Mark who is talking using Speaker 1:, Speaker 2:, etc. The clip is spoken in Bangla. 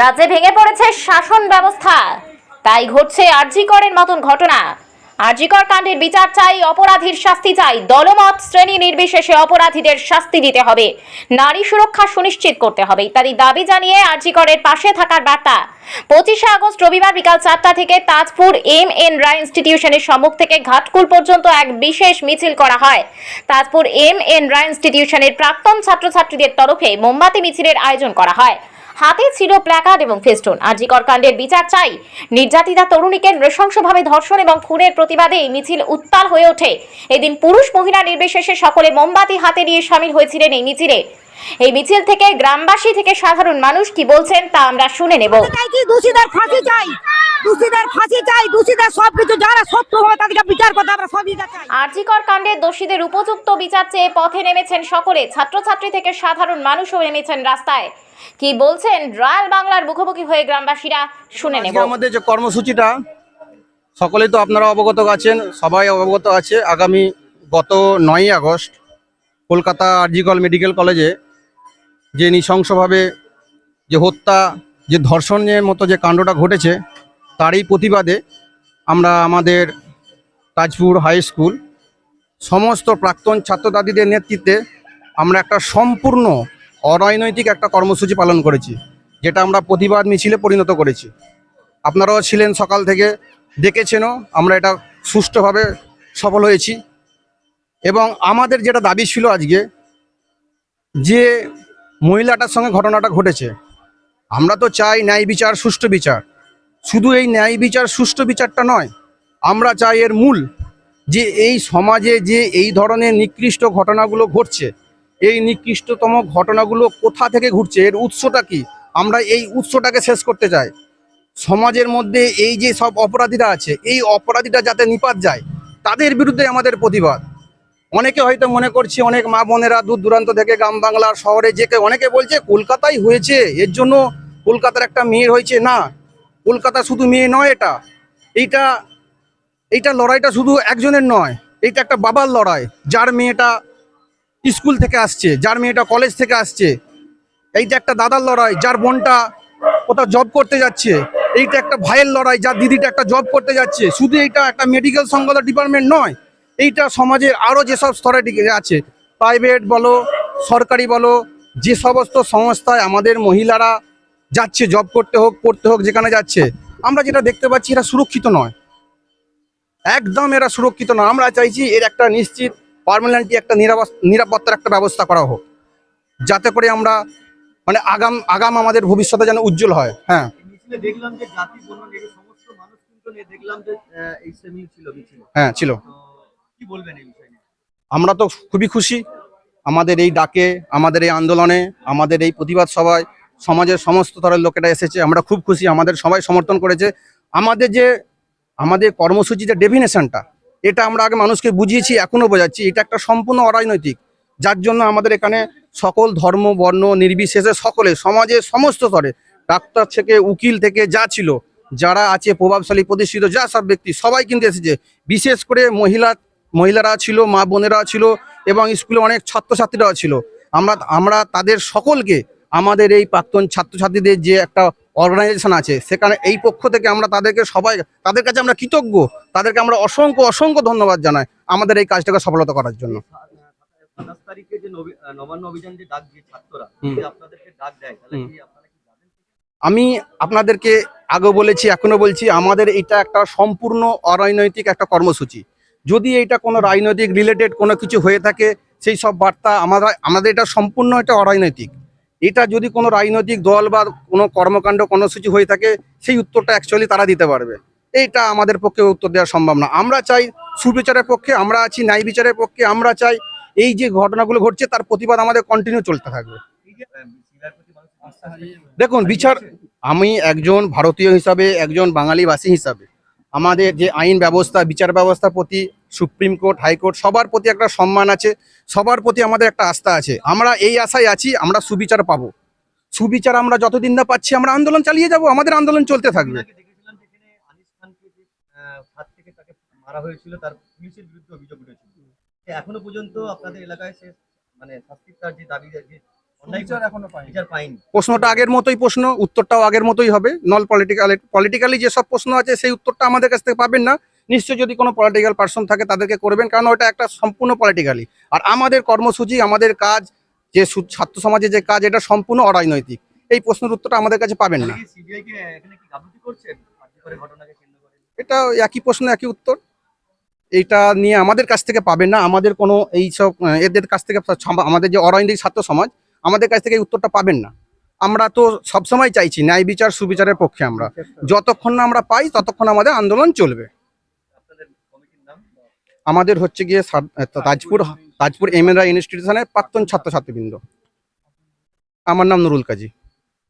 Speaker 1: রাজ্যে ভেঙে পড়েছে শাসন ব্যবস্থা। তাই ঘটছে আরজিকরের মতন ঘটনা। আরজিকর কাণ্ডের বিচার চাই, অপরাধীর শাস্তি চাই। দলমত শ্রেণি নির্বিশেষে অপরাধীদের শাস্তি দিতে হবে। নারী সুরক্ষা সুনিশ্চিত করতে হবে। ইত্যাদি দাবি জানিয়ে আরজিকরের পাশে থাকার বার্তা পঁচিশে আগস্ট রবিবার বিকাল চারটা থেকে তাজপুর এম এন রায় ইনস্টিটিউশনের সম্মুখ থেকে ঘাটকুল পর্যন্ত এক বিশেষ মিছিল করা হয়। তাজপুর এম এন রায় ইনস্টিটিউশনের প্রাক্তন ছাত্রছাত্রীদের তরফে মোমবাতি মিছিলের আয়োজন করা হয়। হাতে ছিল প্ল্যাকার্ড এবং ফেস্টুন। আরজিকর কাণ্ডের বিচার চাই। নির্যাতিতা তরুণীকে নৃশংসভাবে ধর্ষণ এবং খুনের প্রতিবাদে এই মিছিল উত্তাল হয়ে ওঠে। এদিন পুরুষ মহিলা নির্বিশেষে সকলে মোমবাতি হাতে নিয়ে সামিল হয়েছিলেন এই মিছিলে। এই মিছিল থেকে গ্রামবাসী থেকে সাধারণ মানুষ কি বলছেন তা আমরা শুনে নেব।
Speaker 2: দোষীদের ফাঁসি চাই। দোষীদের ফাঁসি চাই। দোষীদের সবকিছু যারা সত্য হবে তাদেরকে বিচার করতে আমরা সব চাই।
Speaker 1: আরজিকর কাণ্ডের দোষীদের উপযুক্ত বিচার চেয়ে পথে নেমেছেন সকলে। ছাত্রছাত্রী থেকে সাধারণ মানুষও নেমেছেন রাস্তায়। কি বলছেন রয়্যাল বাংলার মুখোমুখি হয়ে গ্রামবাসীরা? শুনে নেব।
Speaker 3: আমাদের যে কর্মসূচিটা সকলেই তো আপনারা অবগত আছেন সবাই অবগত আছে। আগামী গত নয়ই আগস্ট কলকাতা আরজিকল মেডিকেল কলেজে যে নৃশংসভাবে যে হত্যা, যে ধর্ষণের মতো যে কাণ্ডটা ঘটেছে, তারই প্রতিবাদে আমরা আমাদের তাজপুর হাই স্কুল সমস্ত প্রাক্তন ছাত্রদাদীদের নেতৃত্বে আমরা একটা সম্পূর্ণ অরাজনৈতিক একটা কর্মসূচি পালন করেছি, যেটা আমরা প্রতিবাদ মিছিলে পরিণত করেছি। আপনারাও ছিলেন সকাল থেকে, দেখেছেনও, আমরা এটা সুষ্ঠুভাবে সফল হয়েছি। এবং আমাদের যেটা দাবি ছিল আজকে, যে মহিলাটার সঙ্গে ঘটনাটা ঘটেছে। আমরা তো চাই ন্যায় বিচার, সুষ্ঠু বিচার। শুধু এই ন্যায় বিচার, সুষ্ঠু বিচারটা নয়, আমরা চাই এর মূল যে এই সমাজে যে এই ধরনের নিকৃষ্ট ঘটনাগুলো ঘটছে, এই নিকৃষ্টতম ঘটনাগুলো কোথা থেকে ঘটছে, এর উৎসটা কি? আমরা এই উৎসটাকে শেষ করতে চাই। সমাজের মধ্যে এই যে সব অপরাধীরা আছে, এই অপরাধীরা যাতে নিপাত যায়, তাদের বিরুদ্ধে আমাদের প্রতিবাদ। অনেকে হয়তো মনে করছে অনেক মা বোনেরা দূর দূরান্ত থেকে গ্রাম বাংলার শহরে যে অনেকে বলছে কলকাতায় হয়েছে, এর জন্য কলকাতার একটা মেয়ের হয়েছে। না, কলকাতা শুধু মেয়ে নয় এটা। এইটা এইটা লড়াইটা শুধু একজনের নয়, এইটা একটা বাবার লড়াই। যার মেয়েটা স্কুল থেকে আসছে, যার মেয়েটা কলেজ থেকে আসছে, এইটা একটা দাদার লড়াই, যার বোনটা কোথাও জব করতে যাচ্ছে, এইটা একটা ভাইয়ের লড়াই, যার দিদিটা একটা জব করতে যাচ্ছে। শুধু এইটা একটা মেডিকেল সংগত ডিপার্টমেন্ট নয় এইটা সমাজের আরও যেসব স্তরে আছে প্রাইভেট বলো সরকারি বলো যে সমস্ত সংস্থায় আমাদের মহিলারা যাচ্ছে জব করতে হোক পড়তে হোক যেখানে যাচ্ছে আমরা যেটা দেখতে পাচ্ছি এরা সুরক্ষিত নয়। একদম এরা সুরক্ষিত নয়। আমরা চাইছি এর একটা নিশ্চিত পার্মানেন্টলি একটা নিরাপত্তার একটা ব্যবস্থা করা হোক। যাতে করে আমরা মানে আগাম আগাম আমাদের ভবিষ্যতে যেন উজ্জ্বল হয়। হ্যাঁ।
Speaker 4: দেখলাম যে জাতি সমস্ত মানুষ কিন্তু দেখলাম যে এই সেমিল ছিল
Speaker 3: হ্যাঁ ছিল। আমরা তো খুবই খুশি। আমাদের এই ডাকে, আমাদের এই আন্দোলনে, আমাদের এই প্রতিবাদ সভায় সমাজের সমস্ত স্তরের লোকেরা এসেছে। আমরা খুব খুশি, আমাদের সবাই সমর্থন করেছে। আমাদের যে, আমাদের কর্মসূচি যে ডেফিনেশনটা, এটা আমরা আগে মানুষকে বুঝিয়েছি, এখনও বোঝাচ্ছি। এটা একটা সম্পূর্ণ অরাজনৈতিক, যার জন্য আমাদের এখানে সকল ধর্ম, বর্ণ, নির্বিশেষে সকলে, সমাজের সমস্ত স্তরে, ডাক্তার থেকে, উকিল থেকে যা ছিল, যারা আছে, প্রভাবশালী, প্রতিষ্ঠিত, যা সব ব্যক্তি, সবাই কিন্তু এসেছে। বিশেষ করে মহিলা মহিলারা ছিল মা বোনেরা ছিল এবং স্কুলে অনেক ছাত্রছাত্রীরাও ছিল। আমরা আমরা তাদের সকলকে আমাদের এই প্রাক্তন ছাত্রছাত্রীদের যে একটা অর্গানাইজেশন আছে সেখানে এই পক্ষ থেকে আমরা তাদেরকে সবাই তাদের কাছে আমরা কৃতজ্ঞ। তাদেরকে আমরা অসংখ্য অসংখ্য ধন্যবাদ জানাই আমাদের এই কাজটাকে সফলতা করার জন্য। আমি আপনাদেরকে আগে বলেছি এখনও বলছি আমাদের এটা একটা সম্পূর্ণ অরাজনৈতিক একটা কর্মসূচি। যদি এটা কোনো রাজনৈতিক রিলেটেড কোনো কিছু হয়ে থাকে, সেই সব বার্তা আমরা আমাদের এটা সম্পূর্ণ এটা অরাজনৈতিক। এটা যদি কোনো রাজনৈতিক দল বা কোনো কর্মকাণ্ড কর্মসূচি হয়ে থাকে, সেই উত্তরটা অ্যাকচুয়ালি তারা দিতে পারবে। এইটা আমাদের পক্ষে উত্তর দেওয়া সম্ভব না। আমরা চাই সুবিচারের পক্ষে, আমরা আছি ন্যায় বিচারের পক্ষে, আমরা চাই এই যে ঘটনাগুলো ঘটছে, তার প্রতিবাদ আমাদের কন্টিনিউ চলতে থাকবে। দেখুন, বিচার, আমি একজন ভারতীয় হিসাবে, একজন বাঙালিবাসী হিসাবে আমাদের যে আইন ব্যবস্থা, বিচার ব্যবস্থার প্রতি সুপ্রিম কোর্ট হাইকোর্ট সবার প্রতি একটা সম্মান আছে, সবার প্রতি আমাদের একটা আস্থা আছে। আমরা এই আশায় আছি, আমরা সুবিচার পাবো। সুবিচার আমরা যতদিন না পাচ্ছি, আমরা আন্দোলন চালিয়ে যাব, আমাদের আন্দোলন চলতে থাকবে।
Speaker 4: এখনও পর্যন্ত আপনাদের এলাকায় সে মানে শাস্তির তার যে দাবি
Speaker 3: প্রশ্নটা আগের মতোই প্রশ্ন উত্তরটাও আগের মতোই হবে। নল পলিটিক্যাল পলিটিক্যালি যেসব প্রশ্ন আছে সেই উত্তরটা আমাদের কাছ থেকে পাবেন না। নিশ্চয়ই যদি কোনো পলিটিক্যাল পার্সন থাকে তাদেরকে করবেন কারণ ওটা একটা সম্পূর্ণ পলিটিক্যালি আর আমাদের কর্মসূচি আমাদের কাজ যে ছাত্র সমাজে যে কাজ এটা সম্পূর্ণ অরাজনৈতিক। এই প্রশ্নের উত্তরটা আমাদের কাছে পাবেন না।
Speaker 4: সিবিআই কে এখানে কি গাফলতি করছেন? আজকে করে ঘটনাকে কেন্দ্র করে।
Speaker 3: এটা একই প্রশ্ন একই উত্তর। এইটা নিয়ে আমাদের কাছ থেকে পাবেন না। আমাদের কোনো এইসব এদের কাছ থেকে আমাদের যে অরাজনৈতিক ছাত্র সমাজ আমাদের কাছ থেকে উত্তরটা পাবেন না। আমরা তো সবসময় চাইছি, ন্যায় বিচার, সুবিচারের পক্ষে আমরা। যতক্ষণ না আমরা পাই, ততক্ষণ আমাদের আন্দোলন চলবে। আমাদের হচ্ছে গিয়ে তাজপুর তাজপুর এম এন রায় ইনস্টিটিউশনের প্রাক্তন ছাত্র ছাত্রছাত্রীবৃন্দ। আমার নাম নুরুল কাজী।